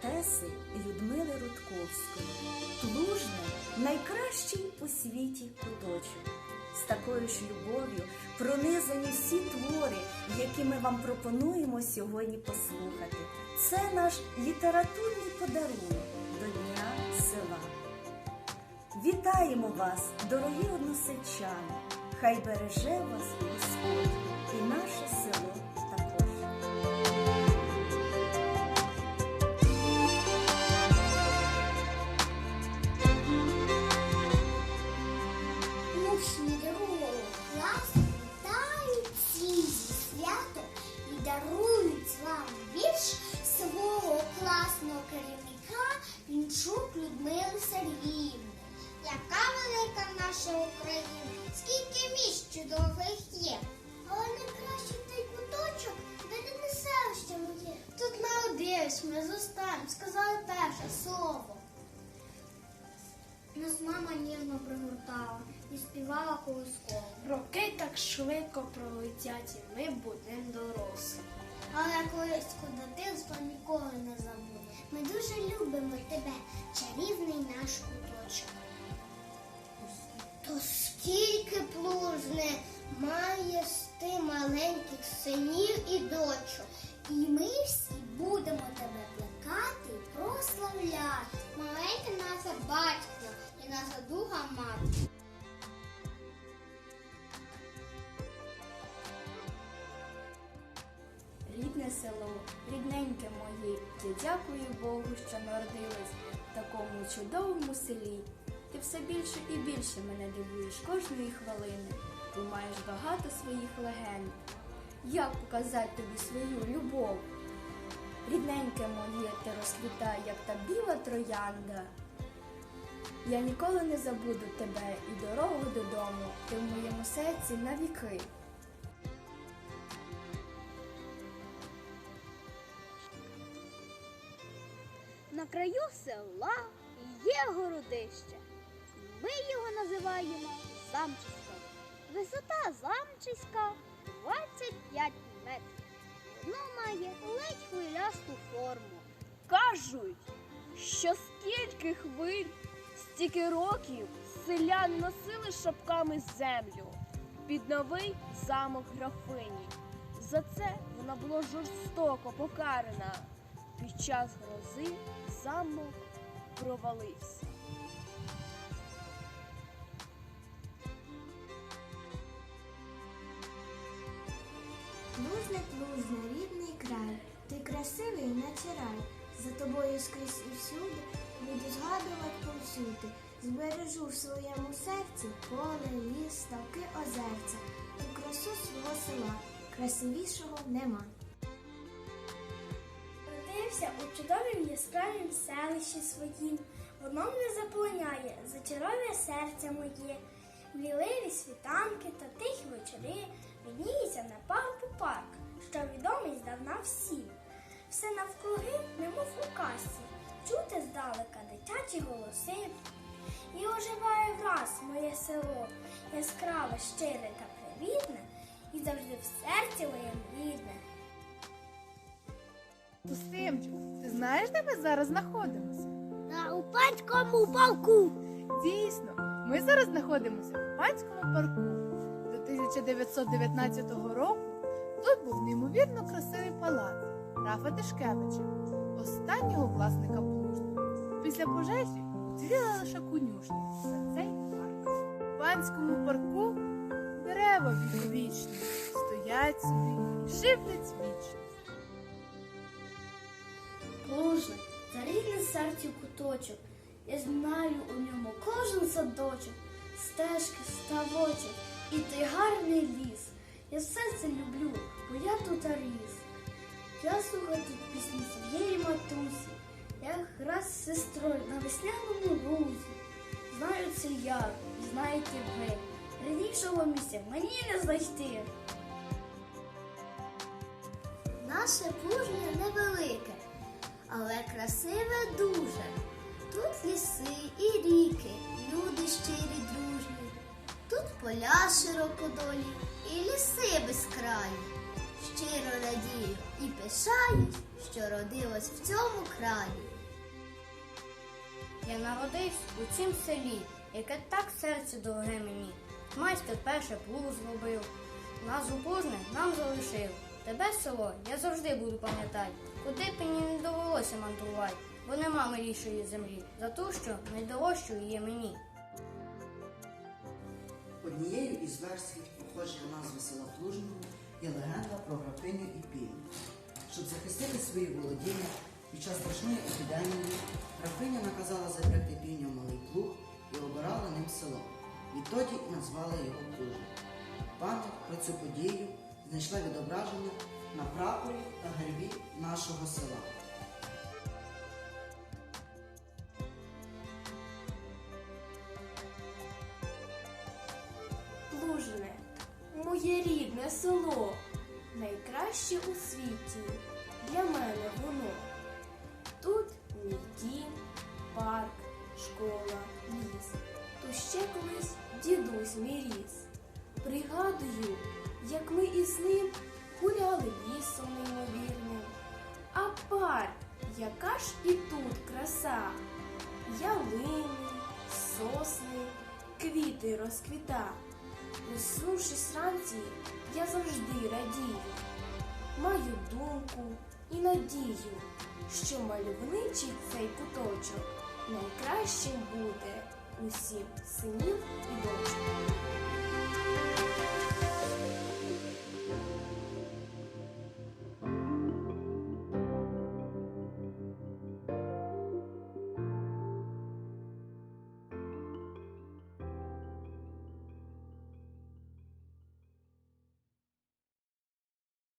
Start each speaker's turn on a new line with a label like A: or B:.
A: поетеси Людмили Рудковської. Плужне найкращий у світі куточок. З такою ж любов'ю пронизані всі твори, які ми вам пропонуємо сьогодні послухати. Це наш літературний подарунок до Дня села. Вітаємо вас, дорогі односельчани! Хай береже вас Господь і наше село
B: молодець, ми зостанемо, сказали перше слово. Нас мама ніжно пригортала і співала колисково.
C: Роки так швидко пролетять, і ми будемо дорослі.
B: Але колиску дитинства ніколи не забуде. Ми дуже любимо тебе, чарівний наш куточок. То скільки плужне має ти маленьких синів і дочок. І ми всі будемо тебе плекати і прославляти. Маленька наша батько і наша друга мати.
D: Рідне село, рідненьке моє, я дякую Богу, що народилась в такому чудовому селі. Ти все більше і більше мене дивуєш кожної хвилини. Ти маєш багато своїх легенд. Як показати тобі свою любов? Рідненьке моє, ти розквітай, як та біла троянда. Я ніколи не забуду тебе і дорогу додому. Ти в моєму серці навіки.
E: На краю села є городище. Ми його називаємо Замчисько. Висота замчиська 25 метрів. Воно має ледь хвилясту форму.
C: Кажуть, що скільки хвиль, стільки років селяни носили шапками землю під новий замок графині. За це вона була жорстоко покарана. Під час грози замок провалився.
B: Плужне, рідний край, ти красивий, наче рай. За тобою скрізь і всюди буду згадувати повсюди. Збережу в своєму серці поле, ліс, ставки, озерця, ту красу свого села, красивішого нема.
F: Родився у чудовім яскравім селищі своїм, воно мене заполоняє, зачаровує серце моє. Мліливі світанки та тихі вечори видніється на парку парк, що відомий здавна всім. Все навкруги, немов у касі, чути здалека дитячі голоси. І оживає враз моє село, яскраве, щире та привітне, і завжди в серці моєму рідне.
G: Устимчику, ти знаєш, де ми зараз знаходимося?
B: На упанському полку.
G: Дійсно, ми зараз знаходимося в панському парку. До 1919 року тут був неймовірно красивий палац Рафа Тишкевича, останнього власника Плужна. Після пожежі вціліла лише конюшня за цей парк. В панському парку дерева віковічні стоять собі і живлять вічність.
F: Плужне, за рідне серцю куточок. Я знаю у ньому кожен садочок, стежки, ставочок і той гарний ліс. Я все це люблю, тут ріс. Я слухаю тут пісні своєї матусі. Я грав з сестрою на весняному лузі. Знаю це я, знаєте ви. Ріднішого місця мені не знайти.
B: Наше плужня невелике, але красиве дуже. Тут ліси і ріки, люди щирі дружні. Тут поля широкодолі і ліси безкраї. Щиро радію і пишаюсь, що родилась в цьому краї.
H: Я народився у цім селі, яке так серце дороге мені. Майстер перше плуг зробив, назву пожне нам залишив. Тебе село я завжди буду пам'ятати, куди б мені не довелося мандрувати, бо нема милішої землі за ту, що найдорожчою є мені.
I: Однією із версій походження назви села Плужного є легенда про графиню і півня. Щоб захистити свої володіння під час страшної епідемії, графиня наказала запрягти півня в малий плуг і обирала ним село. Відтоді і назвали його Плужним. Пам'ять про цю подію знайшла відображення на прапорі та гербі нашого села.
C: Моє рідне село, найкраще у світі для мене воно. Тут мій дім, парк, школа, ліс. Тут ще колись дідусь мій ріс. Пригадую, як ми із ним гуляли лісом неймовірним. А парк, яка ж і тут краса, ялини, сосни, квіти розквіта. Проснувшись ранці, я завжди радію, маю думку і надію, що мальовничий цей куточок найкращим буде усім синів і дочок.